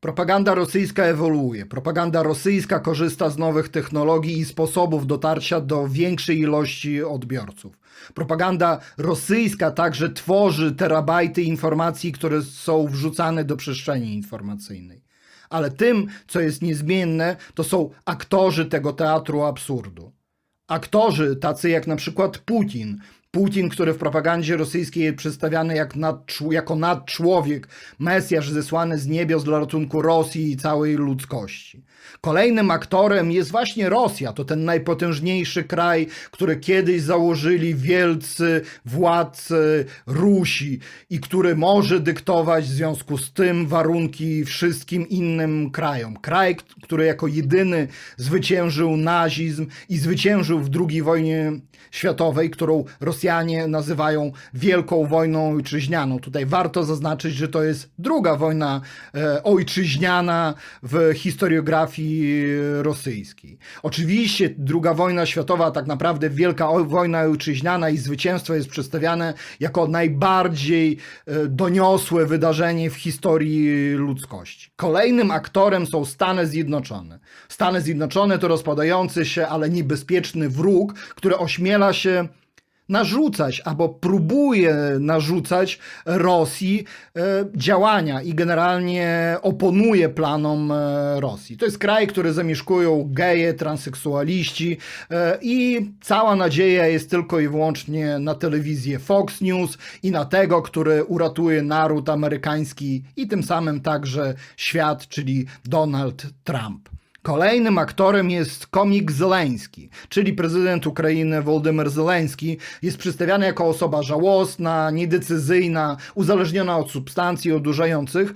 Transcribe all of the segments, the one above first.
Propaganda rosyjska ewoluuje. Propaganda rosyjska korzysta z nowych technologii i sposobów dotarcia do większej ilości odbiorców. Propaganda rosyjska także tworzy terabajty informacji, które są wrzucane do przestrzeni informacyjnej. Ale tym, co jest niezmienne, to są aktorzy tego teatru absurdu. Aktorzy tacy jak na przykład Putin. Putin, który w propagandzie rosyjskiej jest przedstawiany jak nadczł- jako nadczłowiek, mesjasz zesłany z niebios dla ratunku Rosji i całej ludzkości. Kolejnym aktorem jest właśnie Rosja. To ten najpotężniejszy kraj, który kiedyś założyli wielcy władcy Rusi i który może dyktować w związku z tym warunki wszystkim innym krajom. Kraj, który jako jedyny zwyciężył nazizm i zwyciężył w II wojnie światowej, którą Rosjanie nazywają Wielką Wojną Ojczyźnianą. Tutaj warto zaznaczyć, że to jest druga wojna e, ojczyźniana w historiografii rosyjskiej. Oczywiście druga wojna światowa, tak naprawdę Wielka Wojna Ojczyźniana i zwycięstwo jest przedstawiane jako najbardziej e, doniosłe wydarzenie w historii ludzkości. Kolejnym aktorem są Stany Zjednoczone. Stany Zjednoczone to rozpadający się, ale niebezpieczny wróg, który ośmiela się narzucać albo próbuje narzucać Rosji e, działania i generalnie oponuje planom e, Rosji. To jest kraj, który zamieszkują geje, transseksualiści e, i cała nadzieja jest tylko i wyłącznie na telewizję Fox News i na tego, który uratuje naród amerykański i tym samym także świat, czyli Donald Trump. Kolejnym aktorem jest komik Zeleński, czyli prezydent Ukrainy Wołodymyr Zeleński. Jest przedstawiany jako osoba żałosna, niedecyzyjna, uzależniona od substancji odurzających,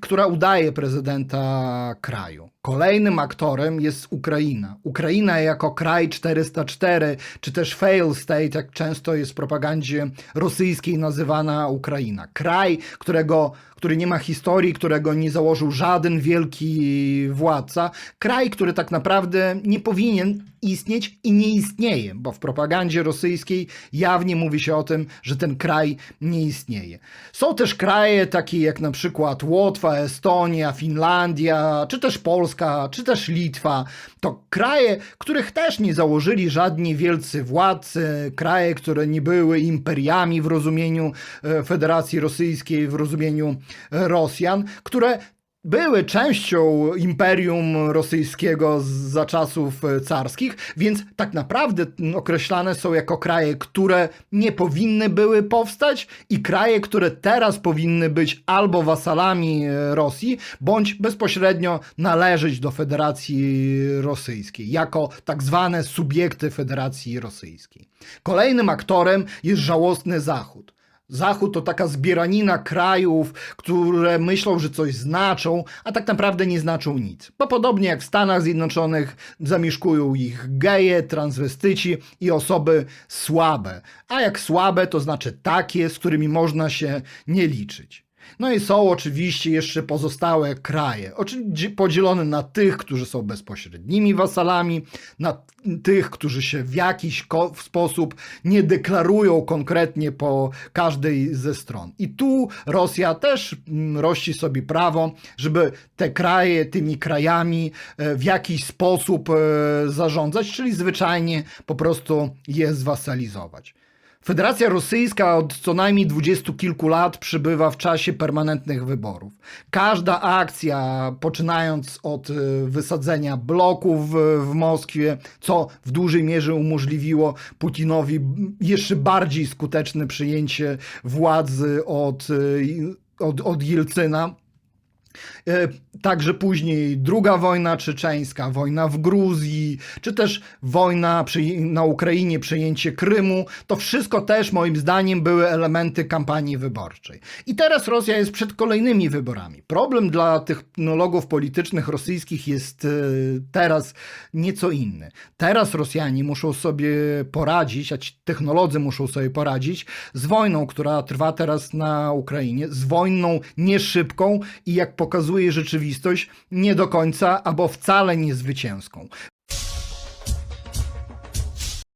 która udaje prezydenta kraju. Kolejnym aktorem jest Ukraina. Ukraina jako kraj 404, czy też fail state, jak często jest w propagandzie rosyjskiej nazywana Ukraina. Kraj, którego, który nie ma historii, którego nie założył żaden wielki władca. Kraj, który tak naprawdę nie powinien istnieć i nie istnieje, bo w propagandzie rosyjskiej jawnie mówi się o tym, że ten kraj nie istnieje. Są też kraje takie jak na przykład Łotwa, Estonia, Finlandia, czy też Polska, czy też Litwa. To kraje, których też nie założyli żadni wielcy władcy, kraje, które nie były imperiami w rozumieniu e, Federacji Rosyjskiej, w rozumieniu e, Rosjan, które były częścią Imperium Rosyjskiego za czasów e, carskich, więc tak naprawdę określane są jako kraje, które nie powinny były powstać i kraje, które teraz powinny być albo wasalami e, Rosji, bądź bezpośrednio należeć do Federacji Rosyjskiej, jako tak zwane subiekty Federacji Rosyjskiej. Kolejnym aktorem jest żałosny Zachód. Zachód to taka zbieranina krajów, które myślą, że coś znaczą, a tak naprawdę nie znaczą nic. Bo podobnie jak w Stanach Zjednoczonych zamieszkują ich geje, transwestyci i osoby słabe. A jak słabe, to znaczy takie, z którymi można się nie liczyć. No i są oczywiście jeszcze pozostałe kraje, podzielone na tych, którzy są bezpośrednimi wasalami, na tych, którzy się w jakiś sposób nie deklarują konkretnie po każdej ze stron. I tu Rosja też mm, rości sobie prawo, żeby te kraje tymi krajami e, w jakiś sposób e, zarządzać, czyli zwyczajnie po prostu je zwasalizować. Federacja Rosyjska od co najmniej dwudziestu kilku lat przybywa w czasie permanentnych wyborów. Każda akcja, poczynając od e, wysadzenia bloków w, Moskwie, co w dużej mierze umożliwiło Putinowi jeszcze bardziej skuteczne przyjęcie władzy od, e, od, od Jelcyna. E, Także później druga wojna czeczeńska, wojna w Gruzji, czy też wojna przy, na Ukrainie, przejęcie Krymu, to wszystko też moim zdaniem były elementy kampanii wyborczej. I teraz Rosja jest przed kolejnymi wyborami. Problem dla technologów politycznych rosyjskich jest e, teraz nieco inny. Teraz Rosjanie muszą sobie poradzić, a ci technolodzy muszą sobie poradzić z wojną, która trwa teraz na Ukrainie, z wojną nie szybką i jak pokazuje rzeczywistość, nie do końca albo wcale nie zwycięską.